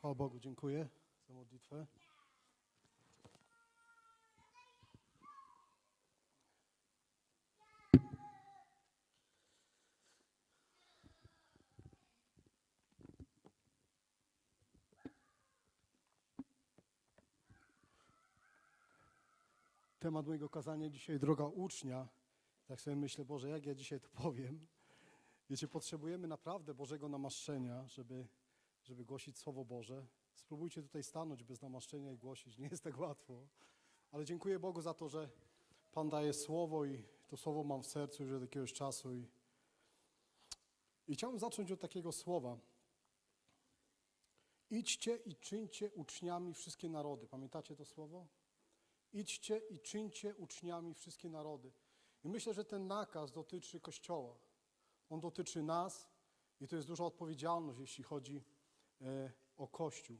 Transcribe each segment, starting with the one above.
Chwała Bogu, dziękuję za modlitwę. Temat mojego kazania dzisiaj droga ucznia. Tak sobie myślę, Boże, jak ja dzisiaj to powiem. Wiecie, potrzebujemy naprawdę Bożego namaszczenia, żeby, żeby głosić Słowo Boże. Spróbujcie tutaj stanąć bez namaszczenia i głosić. Nie jest tak łatwo. Ale dziękuję Bogu za to, że Pan daje Słowo i to Słowo mam w sercu już od jakiegoś czasu. I, i chciałbym zacząć od takiego słowa. Idźcie i czyńcie uczniami wszystkie narody. Pamiętacie to słowo? Idźcie i czyńcie uczniami wszystkie narody. I myślę, że ten nakaz dotyczy Kościoła. On dotyczy nas i to jest duża odpowiedzialność, jeśli chodzi e, o Kościół.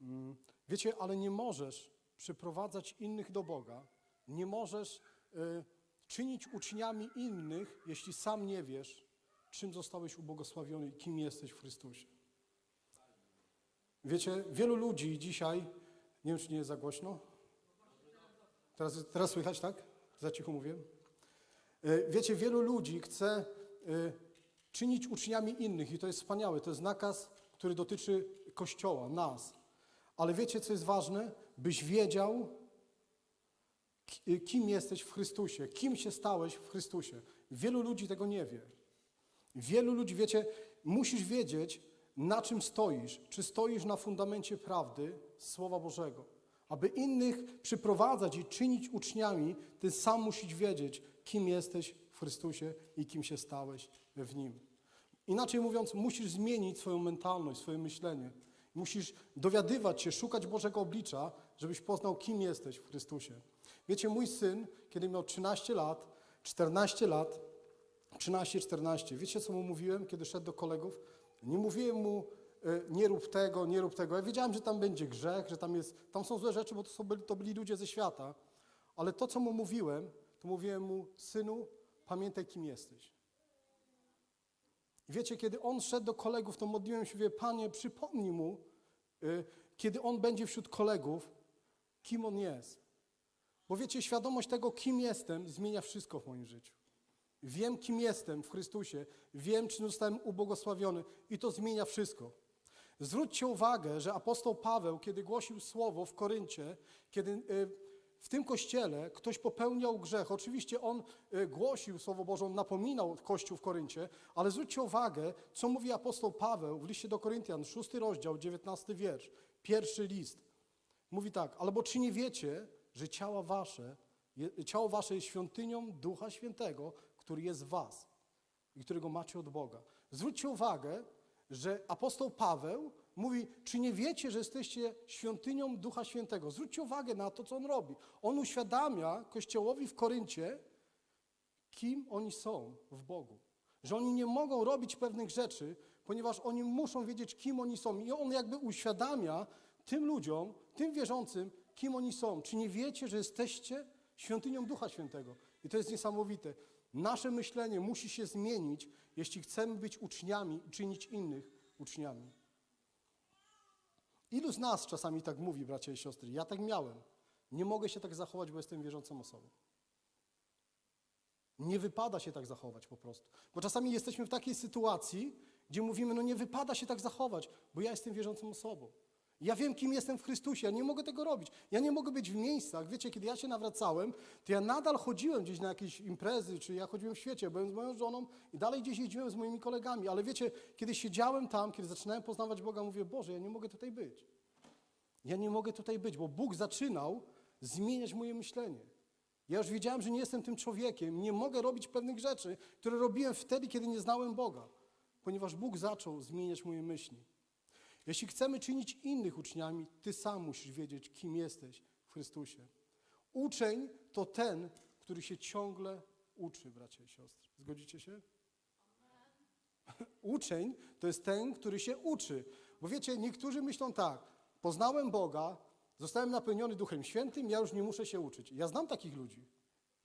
Mm, Wiecie, ale nie możesz przyprowadzać innych do Boga, nie możesz e, czynić uczniami innych, jeśli sam nie wiesz, czym zostałeś ubłogosławiony i kim jesteś w Chrystusie. Wiecie, wielu ludzi dzisiaj, nie wiem, czy nie jest za głośno. Teraz, teraz słychać, tak? Za cicho mówię. E, Wiecie, wielu ludzi chce e, czynić uczniami innych i to jest wspaniałe. To jest nakaz, który dotyczy Kościoła, nas. Ale wiecie, co jest ważne? Byś wiedział, ki- kim jesteś w Chrystusie, kim się stałeś w Chrystusie. Wielu ludzi tego nie wie. Wielu ludzi, wiecie, musisz wiedzieć, na czym stoisz. Czy stoisz na fundamencie prawdy Słowa Bożego. Aby innych przyprowadzać i czynić uczniami, ty sam musisz wiedzieć, kim jesteś w Chrystusie i kim się stałeś w Nim. Inaczej mówiąc, musisz zmienić swoją mentalność, swoje myślenie. Musisz dowiadywać się, szukać Bożego oblicza, żebyś poznał, kim jesteś w Chrystusie. Wiecie, mój syn, kiedy miał 13 lat, 14 lat, 13-14. Wiecie, co mu mówiłem, kiedy szedł do kolegów? Nie mówiłem mu, e, nie rób tego, nie rób tego. Ja wiedziałem, że tam będzie grzech, że tam, jest, tam są złe rzeczy, bo to, są, to byli ludzie ze świata. Ale to, co mu mówiłem, to mówiłem mu, synu, pamiętaj, kim jesteś. I wiecie, kiedy on szedł do kolegów, to modliłem się, wie, Panie, przypomnij mu, e, kiedy on będzie wśród kolegów, kim on jest. Bo wiecie, świadomość tego, kim jestem, zmienia wszystko w moim życiu. Wiem, kim jestem w Chrystusie, wiem, czy zostałem ubłogosławiony i to zmienia wszystko. Zwróćcie uwagę, że apostoł Paweł, kiedy głosił słowo w Koryncie, kiedy y, w tym kościele ktoś popełniał grzech, oczywiście on y, głosił Słowo Boże, on napominał Kościół w Koryncie, ale zwróćcie uwagę, co mówi apostoł Paweł w liście do Koryntian, szósty rozdział, dziewiętnasty wiersz, pierwszy list. Mówi tak, albo czy nie wiecie, że ciała wasze, ciało wasze jest świątynią Ducha Świętego, który jest w was i którego macie od Boga. Zwróćcie uwagę, że apostoł Paweł mówi, czy nie wiecie, że jesteście świątynią Ducha Świętego? Zwróćcie uwagę na to, co on robi. On uświadamia Kościołowi w Koryncie, kim oni są w Bogu. Że oni nie mogą robić pewnych rzeczy, ponieważ oni muszą wiedzieć, kim oni są. I on jakby uświadamia tym ludziom, tym wierzącym, kim oni są. Czy nie wiecie, że jesteście świątynią Ducha Świętego? I to jest niesamowite. Nasze myślenie musi się zmienić, jeśli chcemy być uczniami i czynić innych uczniami. Ilu z nas czasami tak mówi, bracia i siostry? Ja tak miałem. Nie mogę się tak zachować, bo jestem wierzącą osobą. Nie wypada się tak zachować po prostu. Bo czasami jesteśmy w takiej sytuacji, gdzie mówimy, no nie wypada się tak zachować, bo ja jestem wierzącą osobą. Ja wiem, kim jestem w Chrystusie, ja nie mogę tego robić. Ja nie mogę być w miejscach, wiecie, kiedy ja się nawracałem, to ja nadal chodziłem gdzieś na jakieś imprezy, czy ja chodziłem w świecie, byłem z moją żoną i dalej gdzieś jeździłem z moimi kolegami, ale wiecie, kiedy siedziałem tam, kiedy zaczynałem poznawać Boga, mówię, Boże, ja nie mogę tutaj być. Ja nie mogę tutaj być, bo Bóg zaczynał zmieniać moje myślenie. Ja już wiedziałem, że nie jestem tym człowiekiem, nie mogę robić pewnych rzeczy, które robiłem wtedy, kiedy nie znałem Boga, ponieważ Bóg zaczął zmieniać moje myśli. Jeśli chcemy czynić innych uczniami, ty sam musisz wiedzieć, kim jesteś w Chrystusie. Uczeń to ten, który się ciągle uczy, bracia i siostry. Zgodzicie się? Uczeń to jest ten, który się uczy. Bo wiecie, niektórzy myślą tak, poznałem Boga, zostałem napełniony Duchem Świętym, ja już nie muszę się uczyć. Ja znam takich ludzi.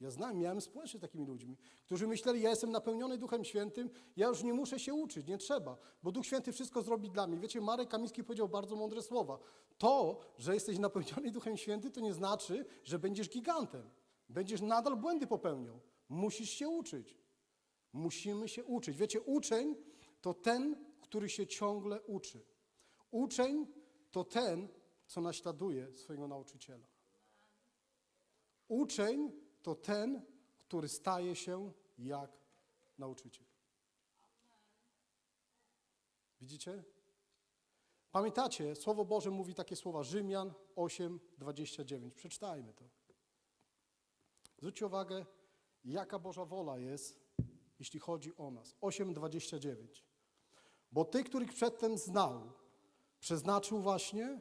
Ja znam, miałem społeczność z takimi ludźmi, którzy myśleli, ja jestem napełniony Duchem Świętym, ja już nie muszę się uczyć, nie trzeba, bo Duch Święty wszystko zrobi dla mnie. Wiecie, Marek Kamiński powiedział bardzo mądre słowa. To, że jesteś napełniony Duchem Świętym, to nie znaczy, że będziesz gigantem. Będziesz nadal błędy popełniał. Musisz się uczyć. Musimy się uczyć. Wiecie, uczeń to ten, który się ciągle uczy. Uczeń to ten, co naśladuje swojego nauczyciela. Uczeń to ten, który staje się jak nauczyciel. Widzicie? Pamiętacie, Słowo Boże mówi takie słowa Rzymian 8, 29. Przeczytajmy to. Zwróćcie uwagę, jaka Boża wola jest, jeśli chodzi o nas. 8, 29. Bo tych, których przedtem znał, przeznaczył właśnie,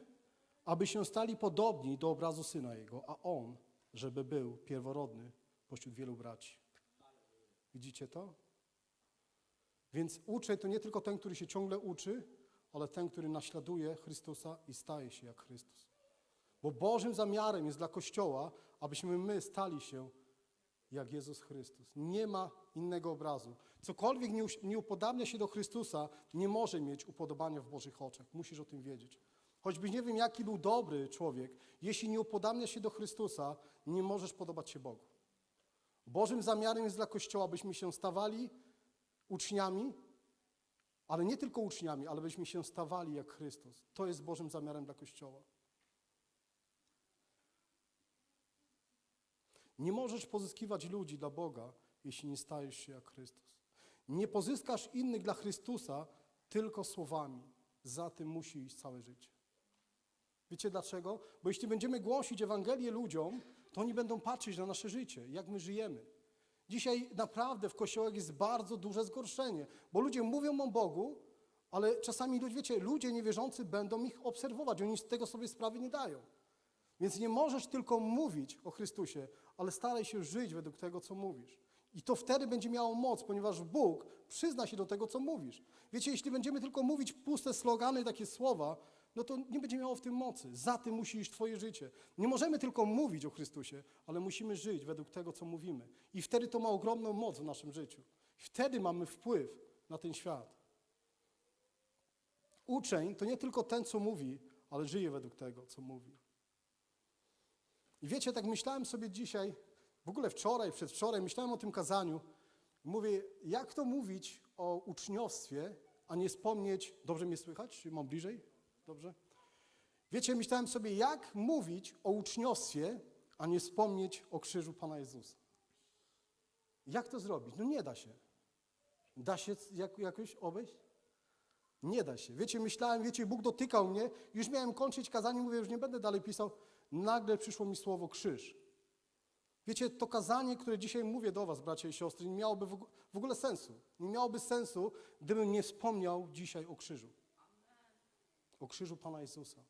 aby się stali podobni do obrazu Syna Jego, a On, żeby był pierworodny pośród wielu braci. Widzicie to? Więc uczeń to nie tylko ten, który się ciągle uczy, ale ten, który naśladuje Chrystusa i staje się jak Chrystus. Bo Bożym zamiarem jest dla Kościoła, abyśmy my stali się jak Jezus Chrystus. Nie ma innego obrazu. Cokolwiek nie, upodabnia się do Chrystusa, nie może mieć upodobania w Bożych oczach. Musisz o tym wiedzieć. Choćbyś nie wiem, jaki był dobry człowiek, jeśli nie upodabnia się do Chrystusa, nie możesz podobać się Bogu. Bożym zamiarem jest dla Kościoła, byśmy się stawali uczniami, ale nie tylko uczniami, ale byśmy się stawali jak Chrystus. To jest Bożym zamiarem dla Kościoła. Nie możesz pozyskiwać ludzi dla Boga, jeśli nie stajesz się jak Chrystus. Nie pozyskasz innych dla Chrystusa tylko słowami. Za tym musi iść całe życie. Wiecie dlaczego? Bo jeśli będziemy głosić Ewangelię ludziom, to oni będą patrzeć na nasze życie, jak my żyjemy. Dzisiaj naprawdę w kościołach jest bardzo duże zgorszenie, bo ludzie mówią o Bogu, ale czasami wiecie, ludzie niewierzący będą ich obserwować, oni z tego sobie sprawy nie dają. Więc nie możesz tylko mówić o Chrystusie, ale staraj się żyć według tego, co mówisz. I to wtedy będzie miało moc, ponieważ Bóg przyzna się do tego, co mówisz. Wiecie, jeśli będziemy tylko mówić puste slogany, takie słowa, no to nie będzie miało w tym mocy. Za tym musi iść Twoje życie. Nie możemy tylko mówić o Chrystusie, ale musimy żyć według tego, co mówimy. I wtedy to ma ogromną moc w naszym życiu. Wtedy mamy wpływ na ten świat. Uczeń to nie tylko ten, co mówi, ale żyje według tego, co mówi. I wiecie, tak myślałem sobie dzisiaj, w ogóle wczoraj, przedwczoraj, myślałem o tym kazaniu. Mówię, jak to mówić o uczniostwie, a nie wspomnieć, dobrze mnie słychać, czy mam bliżej? Dobrze? Wiecie, myślałem sobie, jak mówić o uczniostwie, a nie wspomnieć o krzyżu Pana Jezusa. Jak to zrobić? No nie da się. Da się jak, jakoś obejść? Nie da się. Wiecie, myślałem, wiecie, Bóg dotykał mnie, już miałem kończyć kazanie, mówię, już nie będę dalej pisał. Nagle przyszło mi słowo krzyż. Wiecie, to kazanie, które dzisiaj mówię do was, bracia i siostry, nie miałoby w og- w ogóle sensu. Nie miałoby sensu, gdybym nie wspomniał dzisiaj o krzyżu. O krzyżu Pana Jezusa.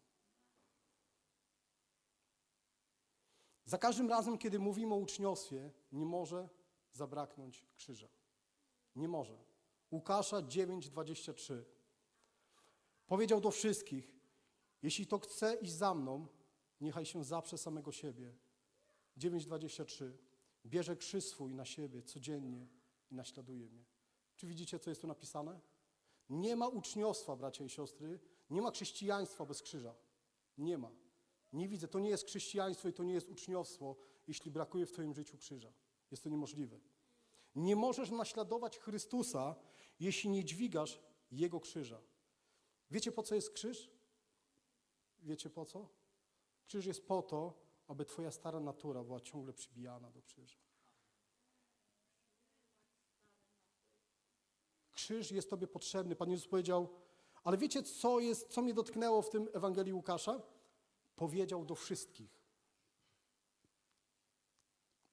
Za każdym razem, kiedy mówimy o uczniostwie, nie może zabraknąć krzyża. Nie może. Łukasza 9:23. Powiedział do wszystkich: Jeśli to chce iść za mną, niechaj się zaprze samego siebie. 9:23. Bierze krzyż swój na siebie codziennie i naśladuje mnie. Czy widzicie, co jest tu napisane? Nie ma uczniostwa, bracia i siostry, nie ma chrześcijaństwa bez krzyża. Nie ma. Nie widzę, to nie jest chrześcijaństwo i to nie jest uczniostwo, jeśli brakuje w Twoim życiu krzyża. Jest to niemożliwe. Nie możesz naśladować Chrystusa, jeśli nie dźwigasz Jego krzyża. Wiecie, po co jest krzyż? Wiecie po co? Krzyż jest po to, aby Twoja stara natura była ciągle przybijana do krzyża. Krzyż jest Tobie potrzebny. Pan Jezus powiedział, ale wiecie, co, jest, co mnie dotknęło w tym Ewangelii Łukasza? Powiedział do wszystkich.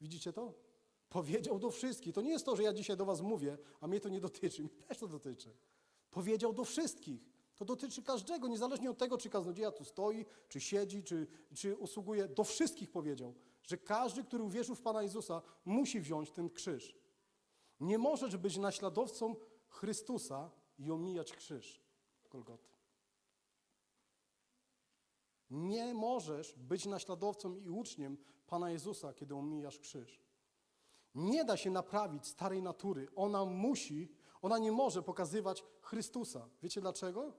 Widzicie to? Powiedział do wszystkich. To nie jest to, że ja dzisiaj do Was mówię, a mnie to nie dotyczy. Mnie też to dotyczy. Powiedział do wszystkich. To dotyczy każdego, niezależnie od tego, czy kaznodzieja tu stoi, czy siedzi, czy, czy usługuje. Do wszystkich powiedział, że każdy, który uwierzył w Pana Jezusa, musi wziąć ten krzyż. Nie możesz być naśladowcą Chrystusa i omijać krzyż Golgoty. Nie możesz być naśladowcą i uczniem Pana Jezusa, kiedy omijasz krzyż. Nie da się naprawić starej natury. Ona musi, ona nie może pokazywać Chrystusa. Wiecie dlaczego?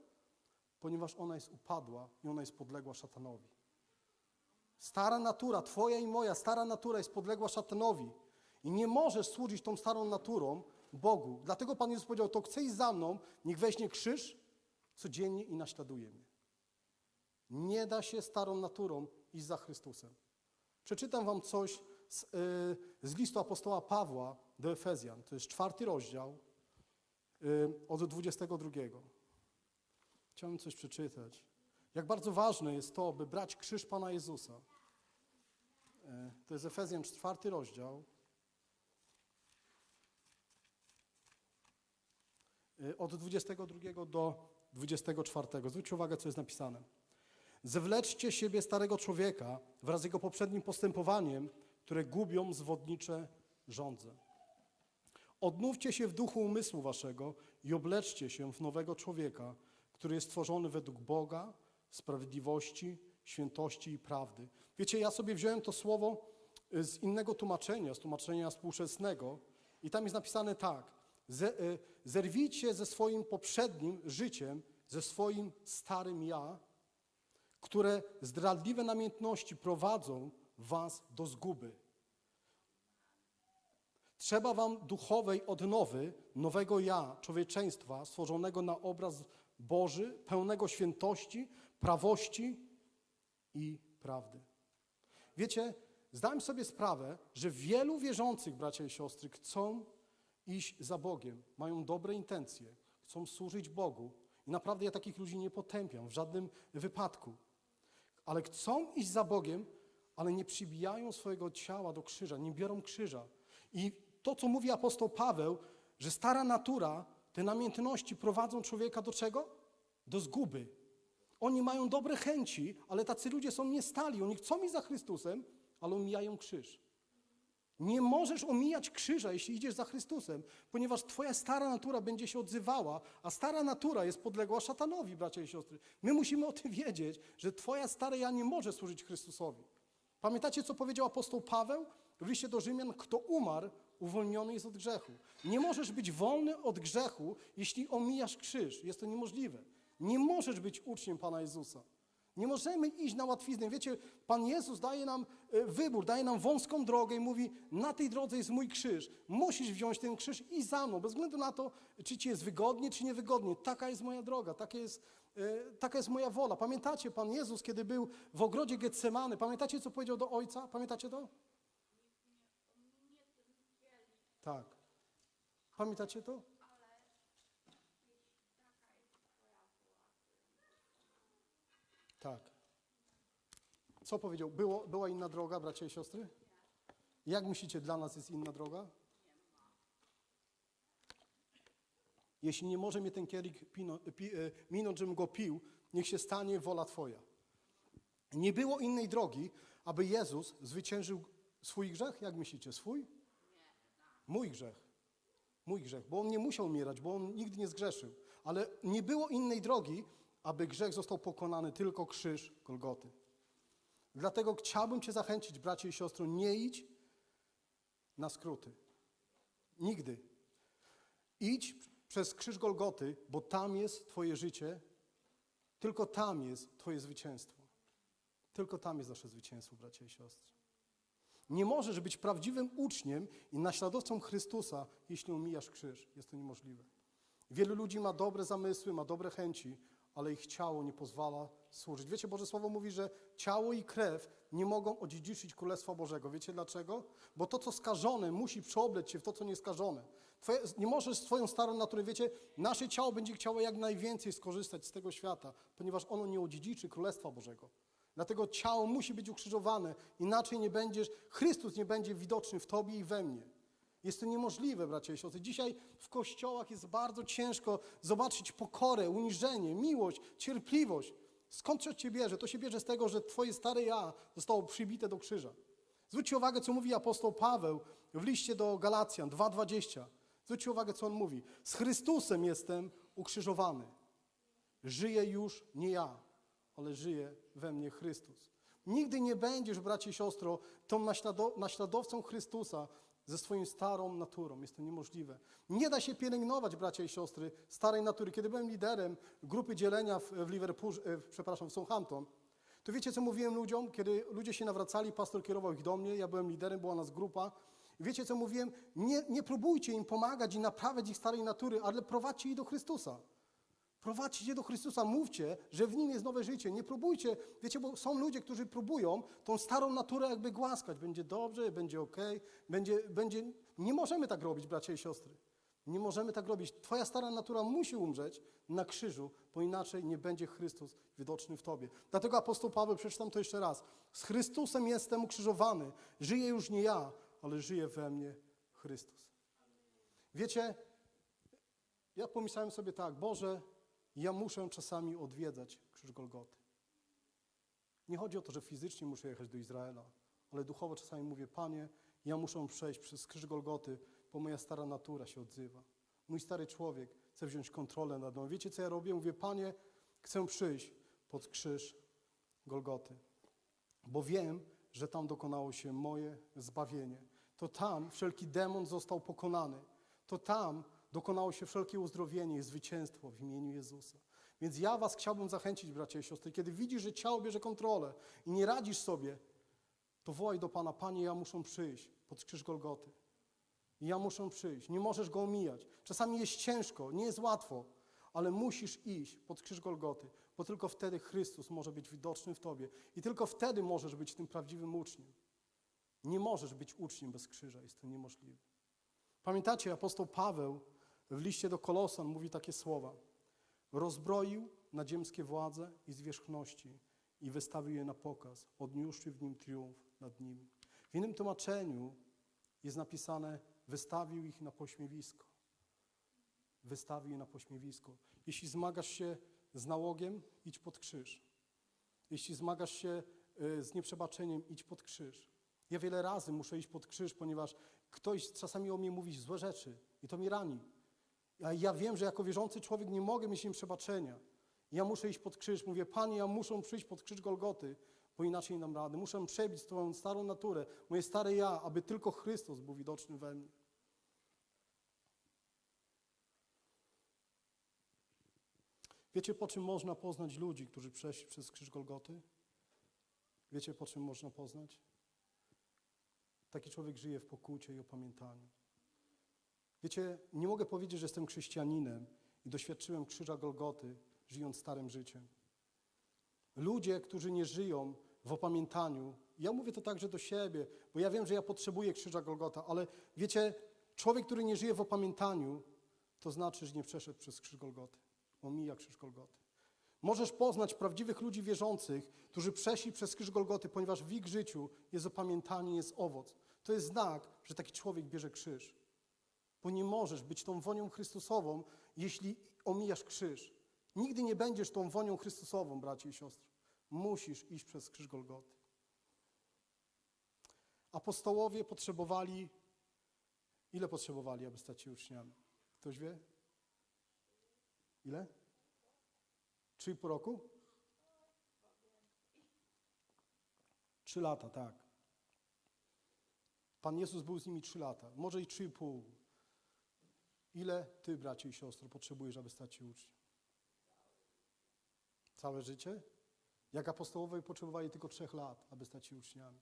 Ponieważ ona jest upadła i ona jest podległa szatanowi. Stara natura, twoja i moja stara natura jest podległa szatanowi. I nie możesz służyć tą starą naturą Bogu. Dlatego Pan Jezus powiedział, to chce iść za mną, niech weźmie krzyż codziennie i naśladuje mnie. Nie da się starą naturą iść za Chrystusem. Przeczytam wam coś z, y, z listu apostoła Pawła do Efezjan. To jest czwarty rozdział y, od 22. Chciałbym coś przeczytać. Jak bardzo ważne jest to, by brać krzyż Pana Jezusa. Y, to jest Efezjan czwarty rozdział. Od 22 do 24. Zwróćcie uwagę, co jest napisane. Zewleczcie siebie starego człowieka wraz z jego poprzednim postępowaniem, które gubią zwodnicze żądze. Odnówcie się w duchu umysłu waszego i obleczcie się w nowego człowieka, który jest stworzony według Boga, sprawiedliwości, świętości i prawdy. Wiecie, ja sobie wziąłem to słowo y, z innego tłumaczenia, z tłumaczenia współczesnego i tam jest napisane tak. Y, zerwijcie ze swoim poprzednim życiem, ze swoim starym ja, które zdradliwe namiętności prowadzą was do zguby. Trzeba wam duchowej odnowy, nowego ja, człowieczeństwa, stworzonego na obraz Boży, pełnego świętości, prawości i prawdy. Wiecie, zdałem sobie sprawę, że wielu wierzących, bracia i siostry, chcą iść za Bogiem, mają dobre intencje, chcą służyć Bogu i naprawdę ja takich ludzi nie potępiam w żadnym wypadku ale chcą iść za Bogiem, ale nie przybijają swojego ciała do krzyża, nie biorą krzyża. I to, co mówi apostoł Paweł, że stara natura, te namiętności prowadzą człowieka do czego? Do zguby. Oni mają dobre chęci, ale tacy ludzie są niestali. Oni chcą iść za Chrystusem, ale omijają krzyż. Nie możesz omijać krzyża, jeśli idziesz za Chrystusem, ponieważ twoja stara natura będzie się odzywała, a stara natura jest podległa szatanowi, bracia i siostry. My musimy o tym wiedzieć, że twoja stara ja nie może służyć Chrystusowi. Pamiętacie, co powiedział apostoł Paweł w liście do Rzymian? Kto umarł, uwolniony jest od grzechu. Nie możesz być wolny od grzechu, jeśli omijasz krzyż. Jest to niemożliwe. Nie możesz być uczniem Pana Jezusa. Nie możemy iść na łatwiznę. Wiecie, Pan Jezus daje nam e, wybór, daje nam wąską drogę i mówi, na tej drodze jest mój krzyż. Musisz wziąć ten krzyż i za mną, bez względu na to, czy ci jest wygodnie, czy niewygodnie. Taka jest moja droga, taka jest, e, taka jest moja wola. Pamiętacie, Pan Jezus, kiedy był w ogrodzie Getsemany, pamiętacie, co powiedział do Ojca? Pamiętacie to? Tak. Pamiętacie to? Tak. Co powiedział? Było, była inna droga, bracia i siostry? Jak myślicie, dla nas jest inna droga? Jeśli nie może mnie ten kielich pino, pi, e, minąć, żebym go pił, niech się stanie wola Twoja. Nie było innej drogi, aby Jezus zwyciężył swój grzech? Jak myślicie, swój? Mój grzech. Mój grzech, bo On nie musiał umierać, bo On nigdy nie zgrzeszył. Ale nie było innej drogi, aby grzech został pokonany, tylko krzyż Golgoty. Dlatego chciałbym Cię zachęcić, bracie i siostro, nie idź na skróty. Nigdy. Idź przez krzyż Golgoty, bo tam jest Twoje życie, tylko tam jest Twoje zwycięstwo. Tylko tam jest nasze zwycięstwo, bracia i siostry. Nie możesz być prawdziwym uczniem i naśladowcą Chrystusa, jeśli omijasz krzyż. Jest to niemożliwe. Wielu ludzi ma dobre zamysły, ma dobre chęci, ale ich ciało nie pozwala służyć. Wiecie, Boże Słowo mówi, że ciało i krew nie mogą odziedziczyć Królestwa Bożego. Wiecie dlaczego? Bo to, co skażone, musi przeobleć się w to, co nieskażone. Twoje, nie możesz swoją starą naturę, wiecie, nasze ciało będzie chciało jak najwięcej skorzystać z tego świata, ponieważ ono nie odziedziczy Królestwa Bożego. Dlatego ciało musi być ukrzyżowane, inaczej nie będziesz, Chrystus nie będzie widoczny w Tobie i we mnie. Jest to niemożliwe, bracia i siostry. Dzisiaj w kościołach jest bardzo ciężko zobaczyć pokorę, uniżenie, miłość, cierpliwość. Skąd to się bierze? To się bierze z tego, że Twoje stare ja zostało przybite do krzyża. Zwróćcie uwagę, co mówi apostoł Paweł w liście do Galacjan 2,20. Zwróćcie uwagę, co on mówi. Z Chrystusem jestem ukrzyżowany. Żyję już nie ja, ale żyje we mnie Chrystus. Nigdy nie będziesz, bracie i siostro, tą naśladow naśladowcą Chrystusa, ze swoją starą naturą. Jest to niemożliwe. Nie da się pielęgnować, bracia i siostry, starej natury. Kiedy byłem liderem grupy dzielenia w, w Liverpool, e, przepraszam, w Southampton, to wiecie, co mówiłem ludziom? Kiedy ludzie się nawracali, pastor kierował ich do mnie, ja byłem liderem, była nas grupa. Wiecie, co mówiłem? Nie, nie próbujcie im pomagać i naprawiać ich starej natury, ale prowadźcie ich do Chrystusa. Prowadźcie je do Chrystusa, mówcie, że w Nim jest nowe życie. Nie próbujcie, wiecie, bo są ludzie, którzy próbują tą starą naturę jakby głaskać. Będzie dobrze, będzie ok, będzie, będzie... Nie możemy tak robić, bracia i siostry. Nie możemy tak robić. Twoja stara natura musi umrzeć na krzyżu, bo inaczej nie będzie Chrystus widoczny w Tobie. Dlatego apostoł Paweł, przeczytam to jeszcze raz. Z Chrystusem jestem ukrzyżowany. Żyję już nie ja, ale żyje we mnie Chrystus. Wiecie, ja pomyślałem sobie tak, Boże, ja muszę czasami odwiedzać krzyż Golgoty. Nie chodzi o to, że fizycznie muszę jechać do Izraela, ale duchowo czasami mówię, Panie, ja muszę przejść przez krzyż Golgoty, bo moja stara natura się odzywa. Mój stary człowiek chce wziąć kontrolę nad mną. Wiecie, co ja robię? Mówię, Panie, chcę przyjść pod krzyż Golgoty, bo wiem, że tam dokonało się moje zbawienie. To tam wszelki demon został pokonany. To tam dokonało się wszelkie uzdrowienie i zwycięstwo w imieniu Jezusa. Więc ja was chciałbym zachęcić, bracia i siostry, kiedy widzisz, że ciało bierze kontrolę i nie radzisz sobie, to wołaj do Pana, Panie, ja muszę przyjść pod krzyż Golgoty. I ja muszę przyjść. Nie możesz go omijać. Czasami jest ciężko, nie jest łatwo, ale musisz iść pod krzyż Golgoty, bo tylko wtedy Chrystus może być widoczny w tobie i tylko wtedy możesz być tym prawdziwym uczniem. Nie możesz być uczniem bez krzyża, jest to niemożliwe. Pamiętacie, apostoł Paweł w liście do Kolosan mówi takie słowa. Rozbroił nadziemskie władze i zwierzchności i wystawił je na pokaz, odniósłszy w nim triumf nad nimi. W innym tłumaczeniu jest napisane, wystawił ich na pośmiewisko. Wystawił je na pośmiewisko. Jeśli zmagasz się z nałogiem, idź pod krzyż. Jeśli zmagasz się y, z nieprzebaczeniem, idź pod krzyż. Ja wiele razy muszę iść pod krzyż, ponieważ ktoś czasami o mnie mówi złe rzeczy i to mnie rani. Ja wiem, że jako wierzący człowiek nie mogę mieć im przebaczenia. Ja muszę iść pod krzyż. Mówię, Panie, ja muszę przyjść pod krzyż Golgoty, bo inaczej nie dam rady. Muszę przebić swoją starą naturę, moje stare ja, aby tylko Chrystus był widoczny we mnie. Wiecie, po czym można poznać ludzi, którzy przeszli przez krzyż Golgoty? Wiecie, po czym można poznać? Taki człowiek żyje w pokucie i opamiętaniu. Wiecie, nie mogę powiedzieć, że jestem chrześcijaninem i doświadczyłem krzyża Golgoty, żyjąc starym życiem. Ludzie, którzy nie żyją w opamiętaniu, ja mówię to także do siebie, bo ja wiem, że ja potrzebuję krzyża Golgota, ale wiecie, człowiek, który nie żyje w opamiętaniu, to znaczy, że nie przeszedł przez krzyż Golgoty. Omija krzyż Golgoty. Możesz poznać prawdziwych ludzi wierzących, którzy przeszli przez krzyż Golgoty, ponieważ w ich życiu jest opamiętanie, jest owoc. To jest znak, że taki człowiek bierze krzyż. Bo nie możesz być tą wonią Chrystusową, jeśli omijasz krzyż. Nigdy nie będziesz tą wonią Chrystusową, bracie i siostry. Musisz iść przez krzyż Golgoty. Apostołowie potrzebowali, ile potrzebowali, aby stać się uczniami? Ktoś wie? Ile? Trzy i pół roku? Trzy lata, tak. Pan Jezus był z nimi trzy lata, może i trzy i pół. Ile ty, bracie i siostro, potrzebujesz, aby stać się uczniem? Całe życie? Jak apostołowie potrzebowali tylko trzech lat, aby stać się uczniami.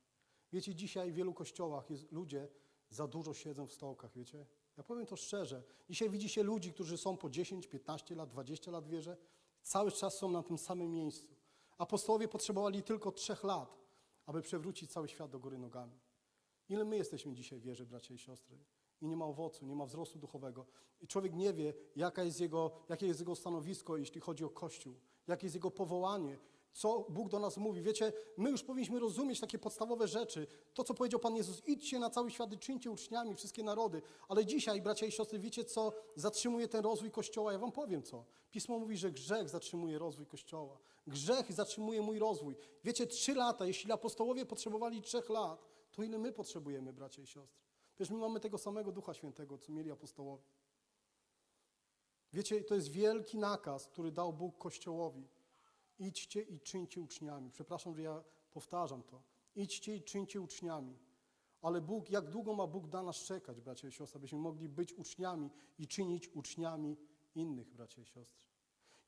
Wiecie, dzisiaj w wielu kościołach jest, ludzie za dużo siedzą w stołkach, wiecie? Ja powiem to szczerze. Dzisiaj widzi się ludzi, którzy są po 10, 15 lat, 20 lat wierze, cały czas są na tym samym miejscu. Apostołowie potrzebowali tylko trzech lat, aby przewrócić cały świat do góry nogami. Ile my jesteśmy dzisiaj wierze, bracia i siostry? I nie ma owocu, nie ma wzrostu duchowego. I człowiek nie wie, jaka jest jego, jakie jest jego stanowisko, jeśli chodzi o Kościół, jakie jest jego powołanie, co Bóg do nas mówi. Wiecie, my już powinniśmy rozumieć takie podstawowe rzeczy. To, co powiedział Pan Jezus, idźcie na cały świat i czyńcie uczniami wszystkie narody. Ale dzisiaj, bracia i siostry, wiecie, co zatrzymuje ten rozwój Kościoła? Ja wam powiem co. Pismo mówi, że grzech zatrzymuje rozwój Kościoła. Grzech zatrzymuje mój rozwój. Wiecie, trzy lata, jeśli apostołowie potrzebowali trzech lat, to ile my potrzebujemy, bracia i siostry? Przecież my mamy tego samego Ducha Świętego, co mieli apostołowie. Wiecie, to jest wielki nakaz, który dał Bóg Kościołowi. Idźcie i czyńcie uczniami. Przepraszam, że ja powtarzam to. Idźcie i czyńcie uczniami. Ale Bóg, jak długo ma Bóg na nas czekać, bracia i siostry, abyśmy mogli być uczniami i czynić uczniami innych, bracia i siostry.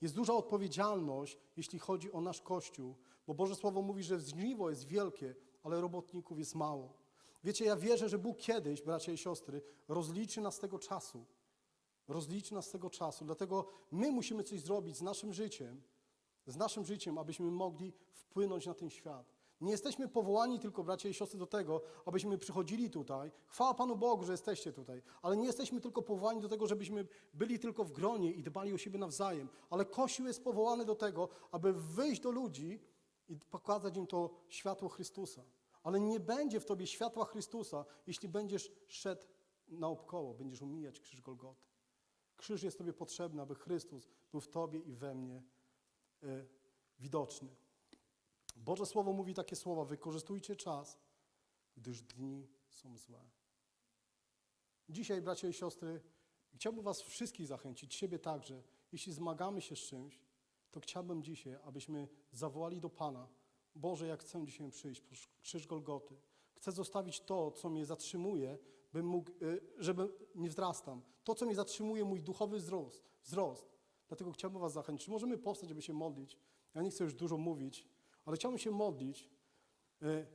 Jest duża odpowiedzialność, jeśli chodzi o nasz Kościół, bo Boże Słowo mówi, że żniwo jest wielkie, ale robotników jest mało. Wiecie, ja wierzę, że Bóg kiedyś, bracia i siostry, rozliczy nas tego czasu. Rozliczy nas tego czasu. Dlatego my musimy coś zrobić z naszym życiem, z naszym życiem, abyśmy mogli wpłynąć na ten świat. Nie jesteśmy powołani tylko, bracia i siostry, do tego, abyśmy przychodzili tutaj. Chwała Panu Bogu, że jesteście tutaj. Ale nie jesteśmy tylko powołani do tego, żebyśmy byli tylko w gronie i dbali o siebie nawzajem. Ale Kościół jest powołany do tego, aby wyjść do ludzi i pokazać im to światło Chrystusa. Ale nie będzie w tobie światła Chrystusa, jeśli będziesz szedł naokoło, będziesz umijać krzyż Golgoty. Krzyż jest Tobie potrzebny, aby Chrystus był w Tobie i we mnie e, widoczny. Boże Słowo mówi takie słowa: wykorzystujcie czas, gdyż dni są złe. Dzisiaj, bracia i siostry, chciałbym Was wszystkich zachęcić, siebie także. Jeśli zmagamy się z czymś, to chciałbym dzisiaj, abyśmy zawołali do Pana: Boże, jak chcę dzisiaj przyjść po krzyż Golgoty. Chcę zostawić to, co mnie zatrzymuje, bym mógł, y, żeby nie wzrastam. To, co mnie zatrzymuje, mój duchowy wzrost. wzrost. Dlatego chciałbym Was zachęcić. Możemy powstać, żeby się modlić. Ja nie chcę już dużo mówić, ale chciałbym się modlić, y,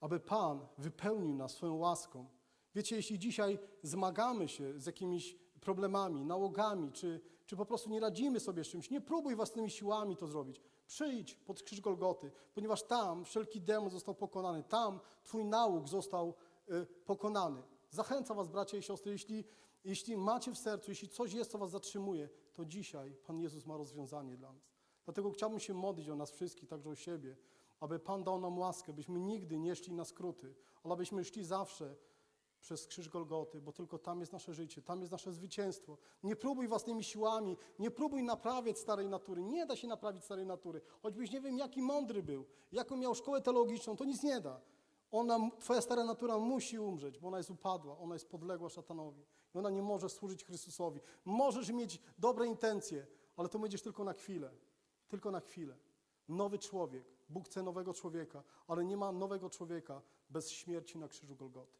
aby Pan wypełnił nas swoją łaską. Wiecie, jeśli dzisiaj zmagamy się z jakimiś problemami, nałogami, czy, czy po prostu nie radzimy sobie z czymś, nie próbuj własnymi siłami to zrobić. Przyjdź pod krzyż Golgoty, ponieważ tam wszelki demon został pokonany, tam Twój nałóg został y, pokonany. Zachęcam Was, bracia i siostry, jeśli, jeśli macie w sercu, jeśli coś jest, co Was zatrzymuje, to dzisiaj Pan Jezus ma rozwiązanie dla nas. Dlatego chciałbym się modlić o nas wszystkich, także o siebie, aby Pan dał nam łaskę, byśmy nigdy nie szli na skróty, ale abyśmy szli zawsze przez krzyż Golgoty, bo tylko tam jest nasze życie, tam jest nasze zwycięstwo. Nie próbuj własnymi siłami, nie próbuj naprawiać starej natury. Nie da się naprawić starej natury. Choćbyś nie wiem, jaki mądry był, jaką miał szkołę teologiczną, to nic nie da. Ona, twoja stara natura musi umrzeć, bo ona jest upadła, ona jest podległa szatanowi. I ona nie może służyć Chrystusowi. Możesz mieć dobre intencje, ale to będziesz tylko na chwilę. Tylko na chwilę. Nowy człowiek. Bóg chce nowego człowieka, ale nie ma nowego człowieka bez śmierci na krzyżu Golgoty.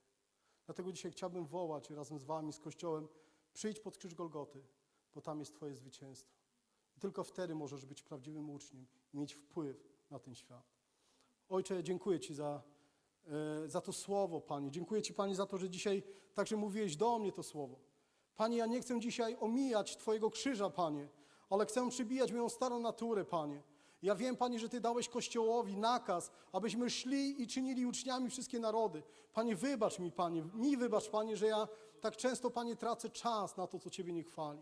Dlatego dzisiaj chciałbym wołać razem z wami, z Kościołem, przyjdź pod krzyż Golgoty, bo tam jest twoje zwycięstwo. I tylko wtedy możesz być prawdziwym uczniem i mieć wpływ na ten świat. Ojcze, dziękuję Ci za, e, za to słowo, Panie. Dziękuję Ci, Panie, za to, że dzisiaj także mówiłeś do mnie to słowo. Panie, ja nie chcę dzisiaj omijać Twojego krzyża, Panie, ale chcę przybijać moją starą naturę, Panie. Ja wiem, Panie, że Ty dałeś Kościołowi nakaz, abyśmy szli i czynili uczniami wszystkie narody. Panie, wybacz mi, Panie, mi wybacz, Panie, że ja tak często, Panie, tracę czas na to, co Ciebie nie chwali.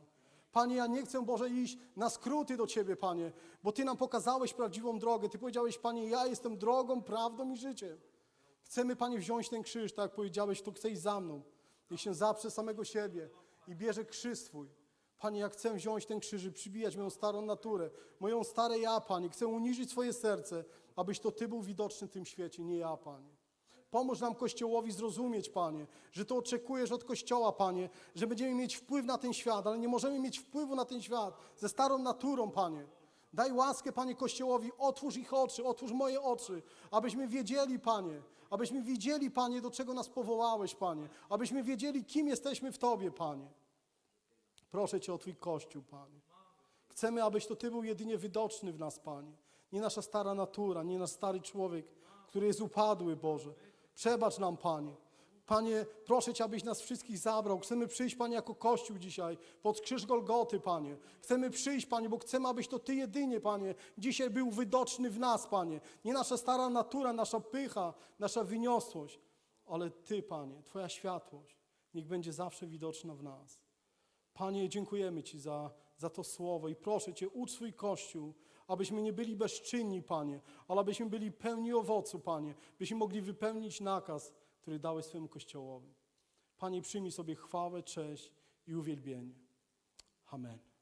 Panie, ja nie chcę, Boże, iść na skróty do Ciebie, Panie, bo Ty nam pokazałeś prawdziwą drogę. Ty powiedziałeś, Panie, ja jestem drogą, prawdą i życiem. Chcemy, Panie, wziąć ten krzyż, tak jak powiedziałeś, to iść za mną. Niech się zaprze samego siebie i bierze krzyż swój. Panie, ja chcę wziąć ten krzyż i przybijać moją starą naturę, moją stare ja, Panie. Chcę uniżyć swoje serce, abyś to Ty był widoczny w tym świecie, nie ja, Panie. Pomóż nam Kościołowi zrozumieć, Panie, że to oczekujesz od Kościoła, Panie, że będziemy mieć wpływ na ten świat, ale nie możemy mieć wpływu na ten świat ze starą naturą, Panie. Daj łaskę, Panie Kościołowi, otwórz ich oczy, otwórz moje oczy, abyśmy wiedzieli, Panie, abyśmy widzieli, Panie, do czego nas powołałeś, Panie, abyśmy wiedzieli, kim jesteśmy w Tobie, Panie. Proszę Cię o Twój Kościół, Panie. Chcemy, abyś to Ty był jedynie widoczny w nas, Panie. Nie nasza stara natura, nie nasz stary człowiek, który jest upadły, Boże. Przebacz nam, Panie. Panie, proszę Cię, abyś nas wszystkich zabrał. Chcemy przyjść, Panie, jako Kościół dzisiaj, pod krzyż Golgoty, Panie. Chcemy przyjść, Panie, bo chcemy, abyś to Ty jedynie, Panie, dzisiaj był widoczny w nas, Panie. Nie nasza stara natura, nasza pycha, nasza wyniosłość, ale Ty, Panie, Twoja światłość niech będzie zawsze widoczna w nas. Panie, dziękujemy Ci za, za to słowo i proszę Cię, ucz swój Kościół, abyśmy nie byli bezczynni, Panie, ale abyśmy byli pełni owocu, Panie, byśmy mogli wypełnić nakaz, który dałeś swojemu Kościołowi. Panie, przyjmij sobie chwałę, cześć i uwielbienie. Amen.